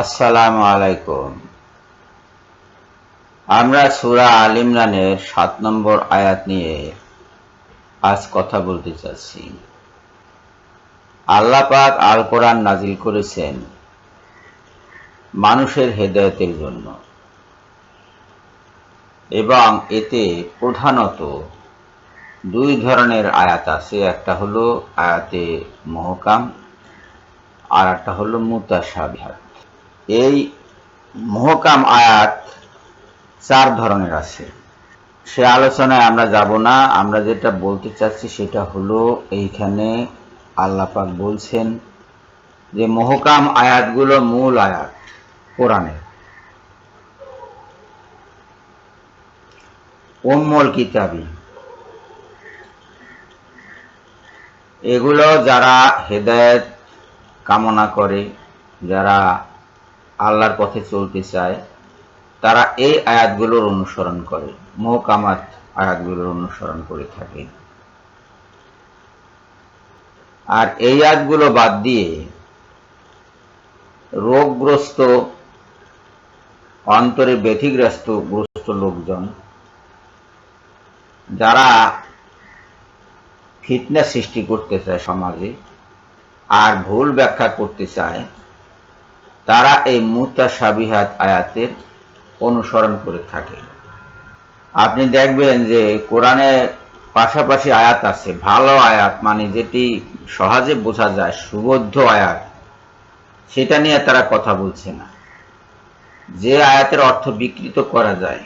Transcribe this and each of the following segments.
আসসালামু আলাইকুম। আমরা সুরা আল ইমরানের সাত নম্বর আয়াত নিয়ে আজ কথা বলতে চাচ্ছি। আল্লাহ পাক আল কোরআন নাজিল করেছেন মানুষের হেদায়তের জন্য এবং এতে প্রধানত দুই ধরনের আয়াত আছে। একটা হলো আয়াতে মহকাম আর একটা হলো মুতাসাবিহাত এই মহকাম আয়াত চার ধরনের আছে। সে আলোচনায় আমরা যাব না, আমরা যেটা বলতে চাচ্ছি সেটা হলো এইখানে আল্লাপাক বলছেন যে মহকাম আয়াতগুলো মূল আয়াত কোরআনের। উম্মল কিতাবি। এগুলো যারা হেদায়েত কামনা করে, যারা আল্লাহর পথে চলতে চায়, তারা এই আয়াতগুলোর অনুসরণ করে, মোহকামাত আয়াতগুলোর অনুসরণ করে থাকে। আর এই আয়াতগুলো বাদ দিয়ে রোগগ্রস্ত, অন্তরে ব্যথিগ্রস্ত, গ্রস্ত লোকজন, যারা ফিটনেস সৃষ্টি করতে চায় সমাজে, আর ভুল ব্যাখ্যা করতে চায় তারা এই মুতাসাবিহাত আয়াতের অনুসরণ করে থাকে। আপনি দেখবেন যে কোরআনে পাশাপাশি আয়াত আছে, ভালো আয়াত মানে যেটি সহজে বোঝা যায়, সুবদ্ধ আয়াত। সেটা নিয়ে তারা কথা বলছে না। যে আয়াতের অর্থ বিকৃত করা যায়,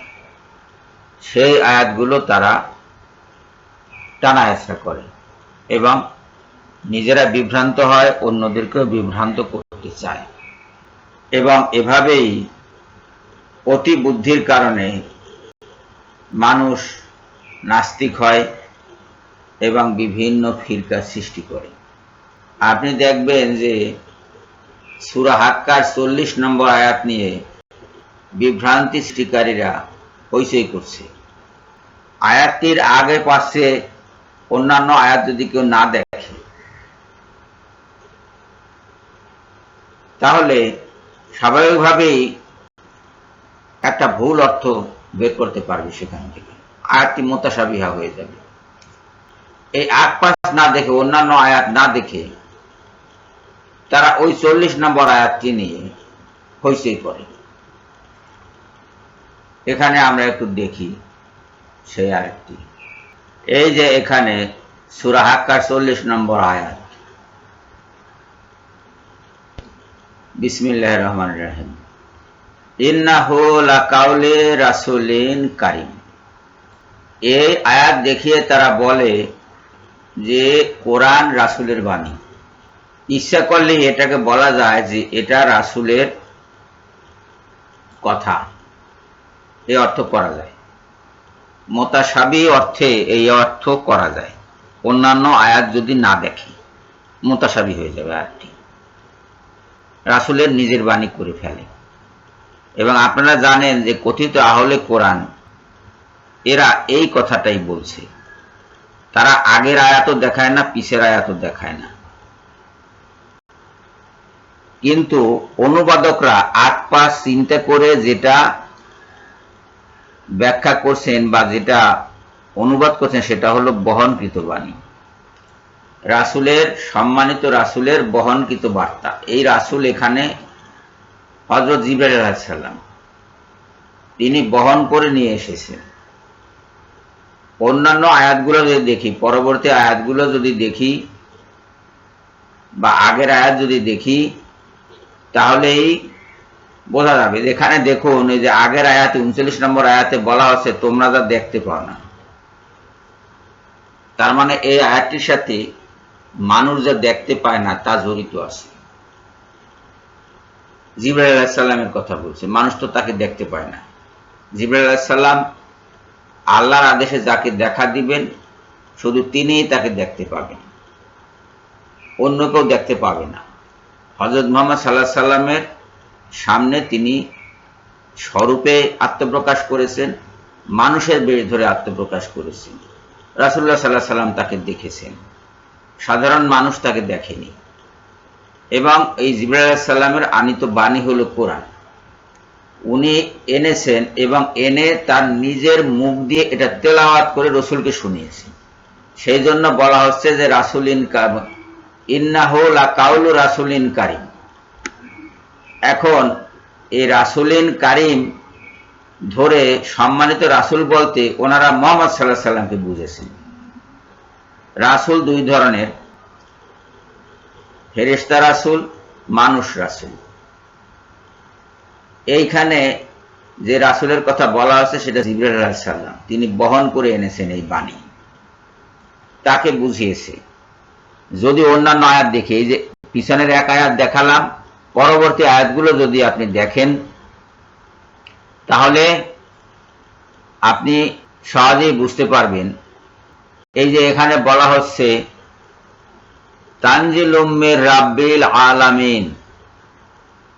সেই আয়াতগুলো তারা টানা হেসরা করে এবং নিজেরা বিভ্রান্ত হয়, অন্যদেরকেও বিভ্রান্ত করতে চায়। এবং এভাবেই অতি বুদ্ধির কারণে মানুষ নাস্তিক হয় এবং বিভিন্ন ফিরকার সৃষ্টি করে। আপনি দেখবেন যে সুরা হাক্কার চল্লিশ নম্বর আয়াত নিয়ে বিভ্রান্তি সৃষ্টিকারীরা হইচই করছে। আয়াতটির আগে পাশে অন্যান্য আয়াত যদি কেউ না দেখে, তাহলে স্বাভাবিকভাবেই একটা ভুল অর্থ বের করতে পারবে সেখান থেকে। আয়াতটি মোতাসাবিহা হয়ে যাবে। এই আট পাঁচ না দেখে, অন্যান্য আয়াত না দেখে তারা ওই চল্লিশ নম্বর আয়াতটি নিয়ে হইচই করে। এখানে আমরা একটু দেখি সেই আয়াতটি। এই যে এখানে সুরাহাক্কার চল্লিশ নম্বর আয়াত। বিসমিল্লাহ রহমান রাহিম। ইন্নাহু লাকাউলে রাসুলিন কারিম। এই আয়াত দেখিয়ে তারা বলে যে, কোরআন রাসুলের বাণী। ইচ্ছা করলে এটাকে বলা যায় যে, এটা রাসুলের কথা। এ অর্থ করা যায়। মোতাসাবি অর্থে এই অর্থ করা যায়। অন্যান্য আয়াত যদি না দেখে, মোতাসাবি হয়ে যাবে আয়াতটি। রাসুলের নিজের বাণী করে ফেলে। এবং আপনারা জানেন যে কথিত আহলে কোরআন, এরা এই কথাটাই বলছে। তারা আগের আয়াতও দেখায় না, পিছের আয়াতও দেখায় না। কিন্তু অনুবাদকরা আট পাঁচ চিন্তা করে যেটা ব্যাখ্যা করছেন বা যেটা অনুবাদ করছেন সেটা হলো বহনকৃত বাণী। রাসুলের, সম্মানিত রাসুলের বহনকৃত বার্তা। এই রাসুল এখানে হজরত জিব্রাইল আলাহিসাল্লাম তিনি বহন করে নিয়ে এসেছেন। অন্যান্য আয়াতগুলো যদি দেখি, পরবর্তী আয়াতগুলো যদি দেখি, বা আগের আয়াত যদি দেখি, তাহলেই বোঝা যাবে। এখানে দেখুন, এই যে আগের আয়াতে, উনচল্লিশ নম্বর আয়াতে বলা হচ্ছে, তোমরা যা দেখতে পাও না। তার মানে এই আয়াতটির সাথে মানুষ যা দেখতে পায় না, তা জড়িত আছে। জিব্রাহ আলাহিসাল্লামের কথা বলছে, মানুষ তো তাকে দেখতে পায় না। জিব্রাহ আলাহিসাল্লাম আল্লাহর আদেশে যাকে দেখা দিবেন, শুধু তিনিই তাকে দেখতে পাবেন। অন্য কেউ দেখতে পাবে না। হজরত মোহাম্মদ সাল্লাহ সাল্লামের সামনে তিনি স্বরূপে আত্মপ্রকাশ করেছেন, মানুষের বেশ ধরে আত্মপ্রকাশ করেছেন। রাসুল্লাহ সাল্লাহ সাল্লাম তাকে দেখেছেন। সাধারণ মানুষ তাকে দেখেনি। এবং এই জিব্রাইল সাল্লামের আনিত বাণী হল কোরআন। উনি এনেছেন এবং এনে তার নিজের মুখ দিয়ে এটা তেলাওয়াত করে রসুলকে শুনিয়েছেন। সেই জন্য বলা হচ্ছে যে রাসুলিন ইন্নাহুল কাউলু রাসুলিন কারিম। এখন এই রাসুলিন কারিম ধরে সম্মানিত রাসুল বলতে ওনারা মোহাম্মদ সাল্লাহ সাল্লামকে বুঝেছেন। রাসুল দুই ধরনের। ফেরেস্তা রাসুল, মানুষ রাসুল। এইখানে যে রাসুলের কথা বলা হচ্ছে সেটা জিবরাল সাল্লাম তিনি বহন করে এনেছেন এই বাণী। তাকে বুঝিয়েছে। যদি অন্যান্য আয়াত দেখে, এই যে পিছনের এক আয়াত দেখালাম, পরবর্তী আয়াতগুলো যদি আপনি দেখেন, তাহলে আপনি সহজেই বুঝতে পারবেন এই যে এখানে বলা হচ্ছে তানজিল রাব্বিল আলামিন,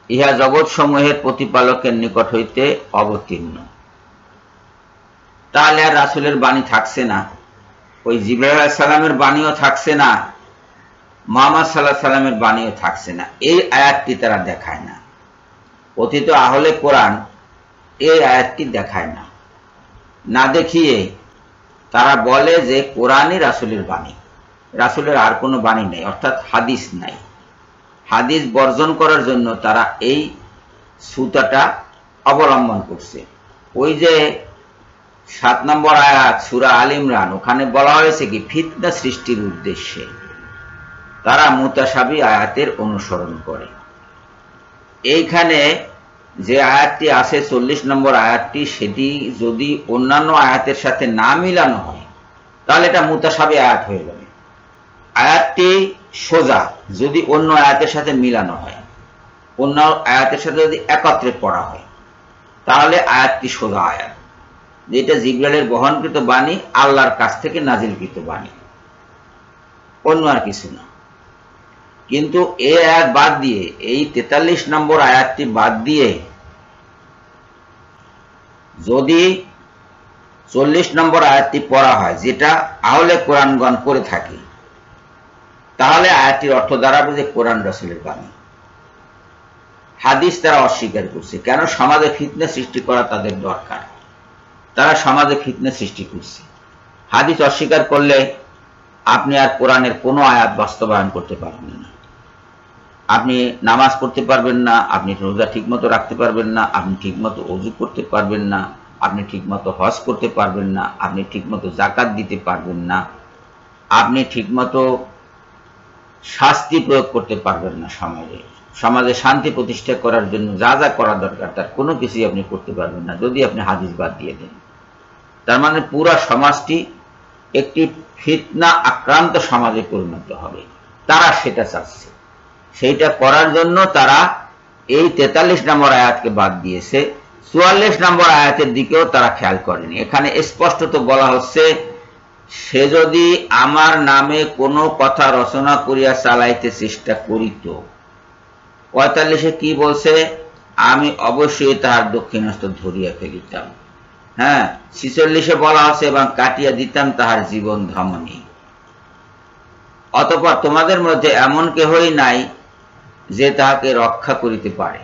ইহা জগৎ সমূহের প্রতিপালকের নিকট হইতে অবতীর্ণ। তাহলে আর রাসুলের বাণী থাকছে না। ওই জিব্রাহ সালামের বাণীও থাকছে না। মোহাম্মদ সাল্লাহ সাল্লামের বাণীও থাকছে না। এই আয়াতটি তারা দেখায় না। অতীত আহলে কোরআন এই আয়াতটি দেখায় না। না দেখিয়ে তারা বলে যে কোরআনই রাসুলের বাণী। রাসুলের আর কোনো বাণী নেই, অর্থাৎ হাদিস নাই। হাদিস বর্জন করার জন্য তারা এই সুতাটা অবলম্বন করছে। ওই যে সাত নম্বর আয়াত, সুরা আল ইমরান, ওখানে বলা হয়েছে কি, ফিতনা সৃষ্টির উদ্দেশ্যে তারা মুতাসাবি আয়াতের অনুসরণ করে। এইখানে যে আয়াতটি আছে, চল্লিশ নম্বর আয়াতটি, সেটি যদি অন্যান্য আয়াতের সাথে না মিলানো হয়, তাহলে এটা মুতাসাবি আয়াত হয়ে যাবে। আয়াতটি সোজা, যদি অন্য আয়াতের সাথে মিলানো হয়, অন্য আয়াতের সাথে যদি একত্রে পড়া হয়, তাহলে আয়াতটি সোজা আয়াত। যেটা জিব্রালের বহনকৃত বাণী, আল্লাহর কাছ থেকে নাজিলকৃত বাণী। অন্য আর কিছু না। কিন্তু এ আয়াত বাদ দিয়ে, এই তেতাল্লিশ নম্বর আয়াতটি বাদ দিয়ে যদি চল্লিশ নম্বর আয়াতটি পড়া হয়, যেটা আহলে কোরআনগণ করে থাকে, তাহলে আয়াতটির অর্থ দাঁড়াবে যে কোরআন রসুলের বাণী। হাদিস তারা অস্বীকার করছে। কেন? সমাজে ফিতনেস সৃষ্টি করা তাদের দরকার। তারা সমাজে ফিতনেস সৃষ্টি করছে। হাদিস অস্বীকার করলে আপনি আর কোরআনের কোনো আয়াত বাস্তবায়ন করতে পারবেন না। আপনি নামাজ পড়তে পারবেন না, আপনি রোজা ঠিকমতো রাখতে পারবেন না, আপনি ঠিকমতো অজু করতে পারবেন না, আপনি ঠিকমতো হজ করতে পারবেন না, আপনি ঠিকমতো জাকাত দিতে পারবেন না, আপনি ঠিকমতো শাস্তি প্রয়োগ করতে পারবেন না সমাজে। সমাজে শান্তি প্রতিষ্ঠা করার জন্য যা যা করা দরকার, তার কোনো কিছুই আপনি করতে পারবেন না, যদি আপনি হাদিস বাদ দিয়ে দেন। তার মানে পুরা সমাজটি একটি ফিতনা আক্রান্ত সমাজে পরিণত হবে। তারা সেটা চাচ্ছে। সেইটা করার জন্য তারা এই তেতাল্লিশ নম্বর আয়াতকে বাদ দিয়েছে। চুয়াল্লিশ নম্বর আয়াতের দিকেও তারা খেয়াল করেনি। এখানে স্পষ্টত বলা হচ্ছে, সে যদি আমার নামে কোনো কথা রচনা করিয়া চালাইতে চেষ্টা করিত। পঁয়তাল্লিশে কি বলছে? আমি অবশ্যই তাহার দক্ষিণস্থ ধরিয়া ফেলিতাম। হ্যাঁ ছিচল্লিশে বলা হচ্ছে, এবং কাটিয়া দিতাম তাহার জীবন ধমনী। অতপর তোমাদের মধ্যে এমন কেহই নাই যে তাহাকে রক্ষা করিতে পারে।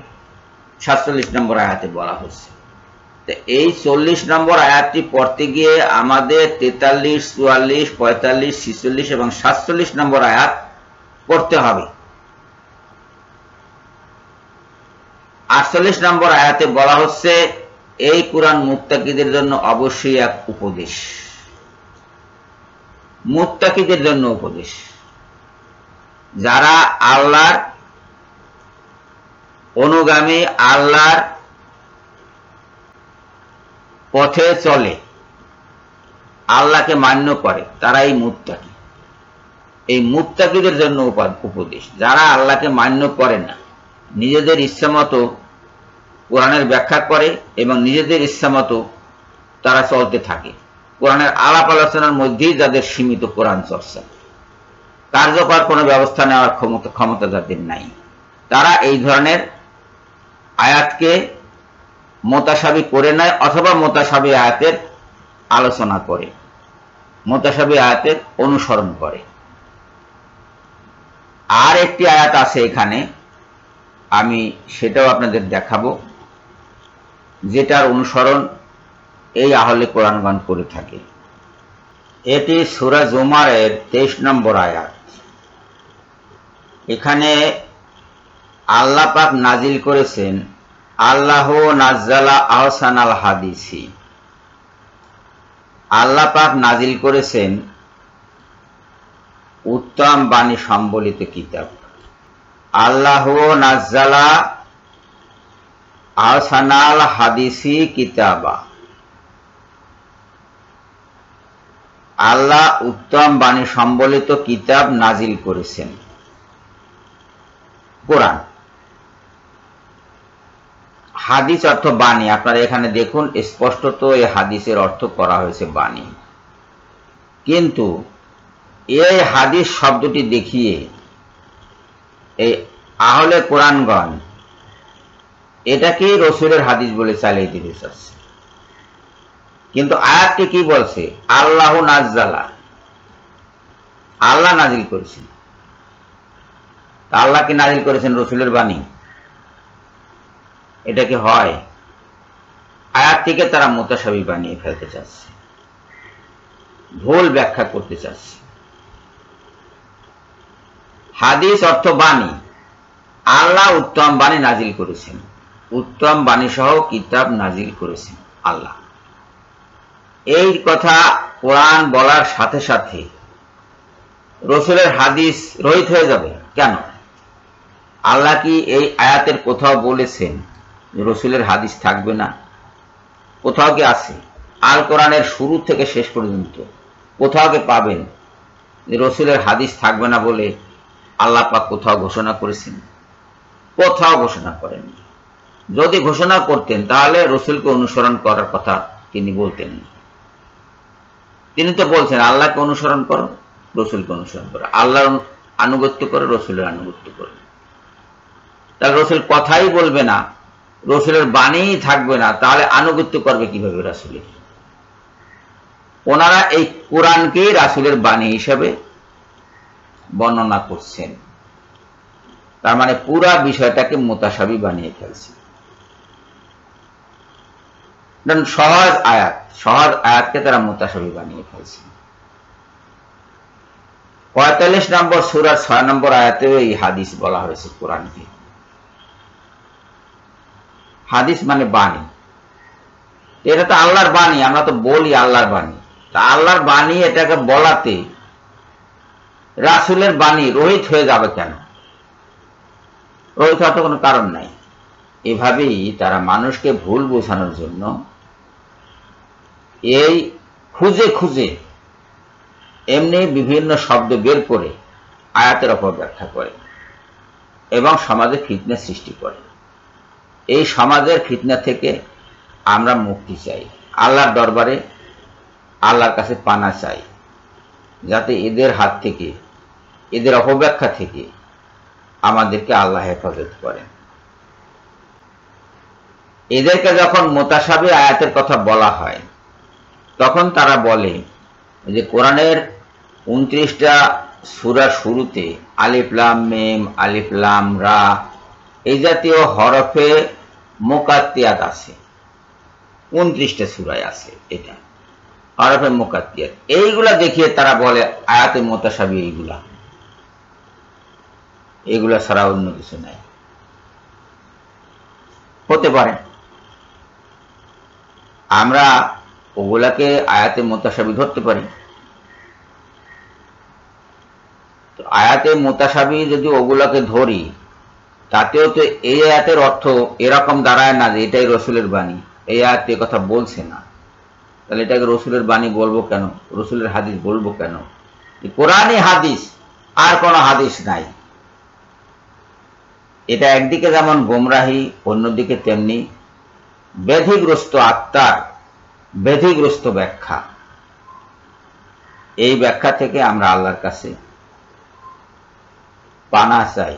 সাতচল্লিশ নম্বর আয়াতে বলা হচ্ছে এই চল্লিশ নম্বর আয়াতটি পড়তে গিয়ে আমাদের তেতাল্লিশ, চুয়াল্লিশ, পঁয়তাল্লিশ, ছিচল্লিশ এবং সাতচল্লিশ নম্বর আয়াত পড়তে হবে। আটচল্লিশ নম্বর আয়াতে বলা হচ্ছে, এই কোরআন মুক্তাকিদের জন্য অবশ্যই এক উপদেশ। মুক্তাকিদের জন্য উপদেশ। যারা আল্লাহর অনুগামী আল্লাহর পথে চলে। আল্লাহকে মান্য করে, তারা এই মুত্তাকি। এই মুত্তাকিদের জন্য উপদেশ। যারা আল্লাহকে মান্য করে না, নিজেদের ইচ্ছা মতো কোরআনের ব্যাখ্যা করে এবং নিজেদের ইচ্ছা মতো তারা চলতে থাকে। কোরআনের আলাপ আলোচনার মধ্যেই যাদের সীমিত কোরআন চর্চা। কার্যকর কোনো ব্যবস্থা নেওয়ার ক্ষমতা ক্ষমতা যাদের নাই। তারা এই ধরনের আয়াতকে মোতাসাবি করে নেয় অথবা মোতাসাবি আয়াতের আলোচনা করে, মোতাসাবি আয়াতের অনুসরণ করে। আর একটি আয়াত আছে এখানে, আমি সেটাও আপনাদের দেখাবো, যেটার অনুসরণ এই আহলে কোরআনগণ করে থাকে। এটি সুরা জুমারের তেইশ নম্বর আয়াত। এখানে আল্লাহ পাক নাজিল করেছেন, আল্লাহ নাজ্জালা আহসান আল হাদিসি। আল্লাহ পাক নাজিল করেছেন উত্তম বাণী সম্বলিত কিতাব। আল্লাহ নাজ্জালা আহসানাল হাদিসি কিতাবা। আল্লাহ উত্তম বাণী সম্বলিত কিতাব নাজিল করেছেন। কোরআন। হাদিস অর্থ বাণী। আপনারা এখানে দেখুন, স্পষ্টত এই হাদিসের অর্থ করা হয়েছে বাণী। কিন্তু এই হাদিস শব্দটি দেখিয়ে এই আহলে কোরআনগণ এটাকেই রসুলের হাদিস বলে চালিয়ে দিতে চাচ্ছে। কিন্তু আয়াতটি কি বলছে? আল্লাহ নাজ্জালা। আল্লাহ নাজিল করেছেন। আল্লাহ কি নাজিল করেছেন রসুলের বাণী? এটা কি হয়? আয়াত থেকে তারা মোতাসাবি বানিয়ে ফেলতে চাচ্ছে। ভুল ব্যাখ্যা করতে চাচ্ছে। হাদিস অর্থ বাণী। আল্লাহ উত্তম বাণী নাজিল করেছেন। উত্তম বাণী সহ কিতাব নাজিল করেছেন আল্লাহ। এই কথা কোরআন বলার সাথে সাথে রসুলের হাদিস রহিত হয়ে যাবে। কেন? আল্লাহ কি এই আয়াতের কোথাও বলেছেন? রসুলের হাদিস থাকবে না। কোথাও কি আছে? আল কোরআনের শুরু থেকে শেষ পর্যন্ত কোথাও কি পাবেন? রসুলের হাদিস থাকবে না বলে আল্লাহ পাক কোথাও ঘোষণা করেছেন? কোথাও ঘোষণা করেন যদি ঘোষণা করতেন, তাহলে রসুলকে অনুসরণ করার কথা তিনি বলতেন তিনি তো বলছেন, আল্লাহকে অনুসরণ করো, রসুলকে অনুসরণ করো। আল্লাহর আনুগত্য করো, রসুলের আনুগত্য করো। তাহলে রসুল কথাই বলবে না। রসুলের বাণীই থাকবে না, তাহলে আনুগত্য করবে কীভাবে রাসুলের? ওনারা এই কোরআনকেই রাসুলের বাণী হিসেবে বর্ণনা করছেন। তার মানে পুরা বিষয়টাকে মোতাসাবি বানিয়ে ফেলছে। সহজ আয়াত, সহজ আয়াতকে তারা মোতাসাবি বানিয়ে ফেলছে। পঁয়তাল্লিশ নম্বর সুরার ছয় নম্বর আয়াতেও এই হাদিস বলা হয়েছে কোরআনকে। হাদিস মানে বাণী। এটা তো আল্লাহর বাণী, আমরা তো বলি আল্লাহর বাণী। তা আল্লাহর বাণী এটাকে বলাতে রাসুলের বাণী রোহিত হয়ে যাবে কেন? রোহিত হওয়ার তো কোনো কারণ নাই। এভাবেই তারা মানুষকে ভুল বোঝানোর জন্য এই খুঁজে খুঁজে এমনি বিভিন্ন শব্দ বের করে আয়াতের অপব্যাখ্যা করে এবং সমাজে ফিটনেস সৃষ্টি করে। এই সমাজের ফিতনা থেকে আমরা মুক্তি চাই। আল্লাহর দরবারে আল্লাহর কাছে পানা চাই, যাতে এদের হাত থেকে, এদের অপব্যাখ্যা থেকে আমাদেরকে আল্লাহ হেফাজত করেন। এদেরকে যখন মোতাসাবি আয়াতের কথা বলা হয়, তখন তারা বলে যে, কোরআনের উনত্রিশটা সুরার শুরুতে আলিফলাম মেম আলিফলাম রা এই জাতীয় হরফে মোকাত্তিয়াত আছে। উনত্রিশটা সুরায় আছে এটা। হরফে মোকাত্তিয়াত এইগুলা দেখিয়ে তারা বলে, আয়াতে মোতাসাবি এইগুলা। এগুলা ছাড়া অন্য কিছু নাই। হতে পারে। আমরা ওগুলাকে আয়াতে মোতাসাবি ধরতে পারি। তো আয়াতে মোতাসাবি যদি ওগুলাকে ধরি তাতেও তো এই আয়াতের অর্থ এরকম দাঁড়ায় না যে এটাই রসুলের বাণী। এই আয়াত এ কথা বলছে না। তাহলে এটাকে রসুলের বাণী বলব কেন? রসুলের হাদিস বলব কেন? কোরআনই হাদিস, আর কোনো হাদিস নাই। এটা একদিকে যেমন গোমরাহি, অন্যদিকে তেমনি ব্যাধিগ্রস্ত আত্মার ব্যাধিগ্রস্ত ব্যাখ্যা। এই ব্যাখ্যা থেকে আমরা আল্লাহর কাছে পানা চাই।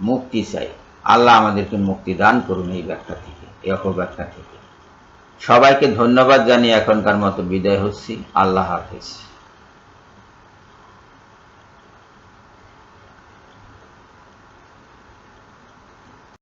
মুক্তি চাই। আল্লাহ আমাদেরকে মুক্তি দান করুন এই ব্যাখ্যা থেকে, এই অপব্যাখ্যা থেকে। সবাইকে ধন্যবাদ জানিয়ে এখনকার মতো বিদায় হচ্ছি। আল্লাহ হাফিজ।